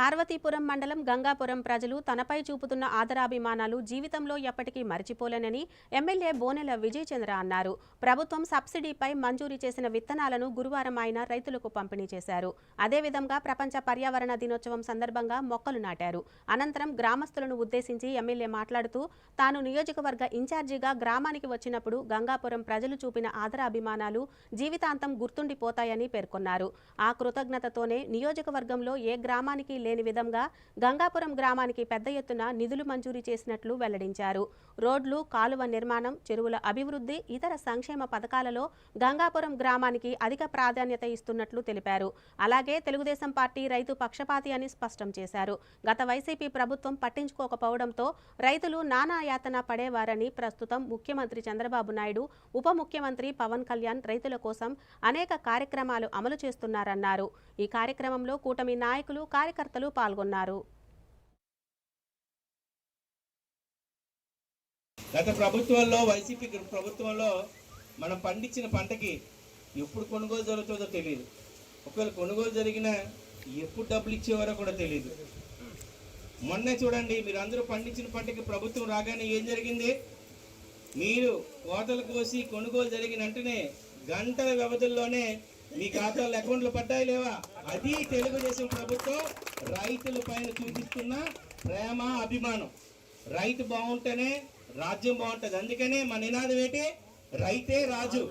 పార్వతీపురం మండలం గంగాపురం ప్రజలు తనపై చూపుతున్న ఆదరాభిమానాలు జీవితంలో ఎప్పటికీ మరిచిపోలేనని ఎమ్మెల్యే బోనెల విజయచంద్ర అన్నారు. ప్రభుత్వం సబ్సిడీపై మంజూరు చేసిన విత్తనాలను గురువారం ఆయన రైతులకు పంపిణీ చేశారు. అదేవిధంగా ప్రపంచ పర్యావరణ దినోత్సవం సందర్భంగా మొక్కలు నాటారు. అనంతరం గ్రామస్తులను ఉద్దేశించి ఎమ్మెల్యే మాట్లాడుతూ తాను నియోజకవర్గ ఇన్ఛార్జిగా గ్రామానికి వచ్చినప్పుడు గంగాపురం ప్రజలు చూపిన ఆదరాభిమానాలు జీవితాంతం గుర్తుండిపోతాయని పేర్కొన్నారు. ఆ కృతజ్ఞతతోనే నియోజకవర్గంలో ఏ గ్రామానికి లేని విధంగా గంగాపురం గ్రామానికి పెద్ద ఎత్తున నిధులు మంజూరు చేసినట్లు వెల్లడించారు. రోడ్లు కాలువ నిర్మాణం చెరువుల అభివృద్ధి ఇతర సంక్షేమ పథకాలలో గంగాపురం గ్రామానికి అధిక ప్రాధాన్యత ఇస్తున్నట్లు తెలిపారు. అలాగే తెలుగుదేశం పార్టీ రైతు పక్షపాతి అని స్పష్టం చేశారు. గత వైసీపీ ప్రభుత్వం పట్టించుకోకపోవడంతో రైతులు నానా యాతన పడేవారని ప్రస్తుతం ముఖ్యమంత్రి చంద్రబాబు నాయుడు ఉప ముఖ్యమంత్రి పవన్ కళ్యాణ్ రైతుల కోసం అనేక కార్యక్రమాలు అమలు చేస్తున్నారన్నారు. ఈ కార్యక్రమంలో కూటమి నాయకులు కార్యకర్తలు పాల్గొన్నారు. గత ప్రభుత్వంలో వైసీపీ ప్రభుత్వంలో మనం పండించిన పంటకి ఎప్పుడు కొనుగోలు జరుగుతుందో తెలియదు ఒకవేళ కొనుగోలు జరిగినా ఎప్పుడు డబ్బులు ఇచ్చేవారో కూడా తెలియదు మొన్నే చూడండి మీరు అందరూ పండించిన పంటకి ప్రభుత్వం రాగానే ఏం జరిగింది? మీరు కోతలు కోసి కొనుగోలు జరిగిన వెంటనే గంటల వ్యవధుల్లోనే మీ ఖాతాలో అకౌంట్లు పడ్డాయి లేవా? అది తెలుగుదేశం ప్రభుత్వం రైతుల పైన చూపిస్తున్న ప్రేమ అభిమానం. రైతు బాగుంటేనే రాజ్యం బాగుంటుంది. అందుకనే మన నినాదం ఏంటి? రైతే రాజు.